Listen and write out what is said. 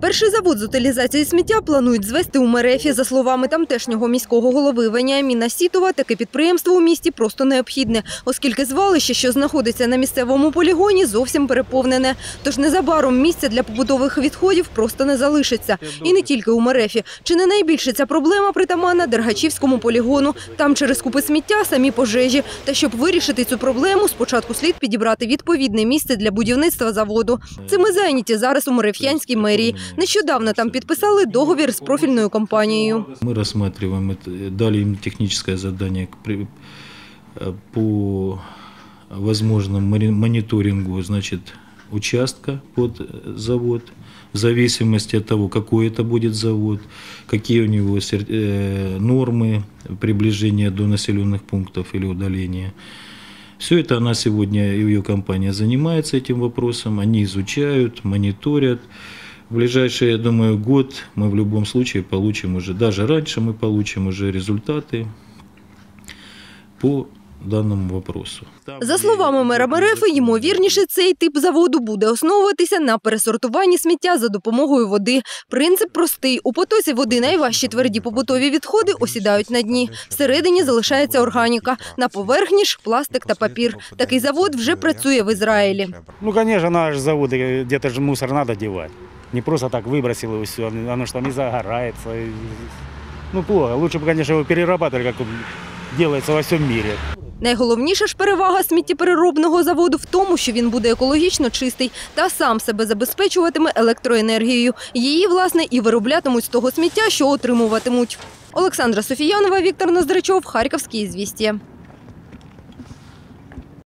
Перший завод з утилізації сміття планують звести у Мерефі. За словами тамтешнього міського голови Веніаміна Сітова, таке підприємство у місті просто необхідне, оскільки звалище, що знаходиться на місцевому полігоні, зовсім переповнене. Тож незабаром місця для побутових відходів просто не залишиться. І не тільки у Мерефі. Чи не найбільше ця проблема притаманна Дергачівському полігону? Там через купи сміття самі пожежі. Та щоб вирішити цю проблему, спочатку слід підібрати відповідне місце для будівництва заводу. Цим і зайняті зараз у Мереф'янській мерії. Нещодавно там підписали договір з профільною компанією. Мы рассматриваем, это, дали им техническое задание к при- э, по возможному мори- мониторингу значит, участка под э, завод, в зависимости от того, какой это будет завод, какие у него сер- э, нормы приближения до населенных пунктов или удаления. Все это она сегодня и ее компания занимается этим вопросом. Они изучают, мониторят. В ближайший, я думаю, год мы в любом случае получим уже, даже раньше мы получим уже результаты по данному вопросу. За словами мера Мерефи, ймовірніше, цей тип заводу буде основуватися на пересортуванні сміття за допомогою води. Принцип простий. У потоці води найважчі тверді побутові відходи осідають на дні. Всередині залишається органіка. На поверхні ж пластик та папір. Такий завод вже працює в Ізраїлі. Ну, конечно, наш завод, э, где-то же мусор надо девать. Не просто так выбросил его все, оно же там и загорается. и- Ну, плохо. Лучше бы, конечно, его перерабатывали, как делается во всем мире. Найголовніша ж перевага сміттєпереробного заводу в тому, що він буде екологічно чистий та сам себе забезпечуватиме електроенергією. Її, власне, і вироблятимуть з того сміття, що отримуватимуть. Олександра Софіянова, Віктор Ноздрачов, Харківські звістя.